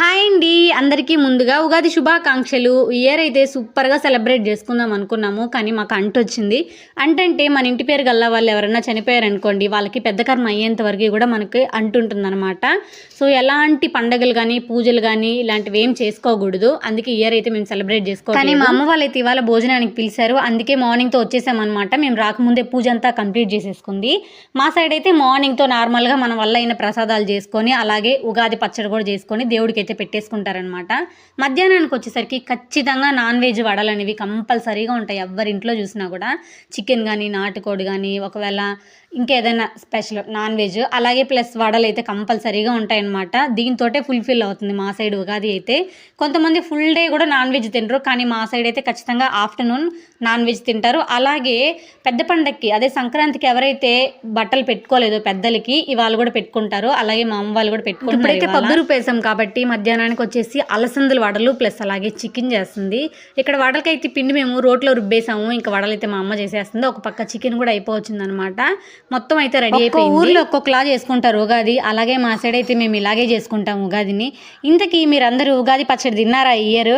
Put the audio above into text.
Hi అండి. అందరికీ ముందుగా ఉగాది శుభాకాంక్షలు. ఇయర్ అయితే సూపర్గా సెలబ్రేట్ చేసుకుందాం అనుకున్నాము కానీ మాకు అంటొచ్చింది. అంటంటే మన ఇంటి పేరు గల్లా వాళ్ళు ఎవరైనా చనిపోయారనుకోండి వాళ్ళకి పెద్ద కర్మ అయ్యేంత వరకు కూడా మనకి అంటుంటుందన్నమాట. సో ఎలాంటి పండగలు కానీ పూజలు కానీ ఇలాంటివి ఏం చేసుకోకూడదు. అందుకే ఇయర్ అయితే మేము సెలబ్రేట్ చేసుకోవాలి కానీ మా అమ్మ వాళ్ళైతే ఇవాళ భోజనానికి పిలిచారు. అందుకే మార్నింగ్తో వచ్చేసామన్నమాట. మేము రాకముందే పూజ అంతా కంప్లీట్ చేసేసుకుంది. మా సైడ్ అయితే మార్నింగ్తో నార్మల్గా మన వల్ల అయిన ప్రసాదాలు చేసుకొని అలాగే ఉగాది పచ్చడి కూడా చేసుకొని దేవుడికి అయితే పెట్టేసుకుంటారనమాట మధ్యాహ్నానికి వచ్చేసరికి ఖచ్చితంగా నాన్ వెజ్ వడలు అనేవి కంపల్సరీగా ఉంటాయి. ఎవరి ఇంట్లో చూసినా కూడా చికెన్ కానీ నాటుకోడి కానీ ఒకవేళ ఇంకేదైనా స్పెషల్ నాన్ వెజ్ అలాగే ప్లస్ వడలు అయితే కంపల్సరీగా ఉంటాయన్నమాట. దీంతోటే ఫుల్ఫిల్ అవుతుంది మా సైడ్ ఉగాది అయితే. కొంతమంది ఫుల్ డే కూడా నాన్ వెజ్ తినరు కానీ మా సైడ్ అయితే ఖచ్చితంగా ఆఫ్టర్నూన్ నాన్ వెజ్ తింటారు. అలాగే పెద్ద పండక్కి అదే సంక్రాంతికి ఎవరైతే బట్టలు పెట్టుకోలేదో పెద్దలకి ఇవాళ కూడా పెట్టుకుంటారు. అలాగే మా అమ్మ వాళ్ళు కూడా పెట్టుకుంటారు ఇప్పుడైతే పబ్బు రూపేసాం కాబట్టి మధ్యాహ్నానికి వచ్చేసి అలసందుల వడలు ప్లస్ అలాగే చికెన్ చేస్తుంది. ఇక్కడ వడలకైతే పిండి మేము రోట్లో రుబ్బేసాము. ఇంకా వడలు అయితే మా అమ్మ చేసేస్తుంది. ఒక పక్క చికెన్ కూడా అయిపోవచ్చింది అనమాట మొత్తం అయితే రెడీ అయిపోయింది. ఊర్లో ఒక్కొక్కలా చేసుకుంటారు ఉగాది. అలాగే మా సైడ్ అయితే మేము ఇలాగే చేసుకుంటాం ఉగాదిని. ఇంతకీ మీరందరూ ఉగాది పచ్చడి తిన్నారా ఈ ఇయర్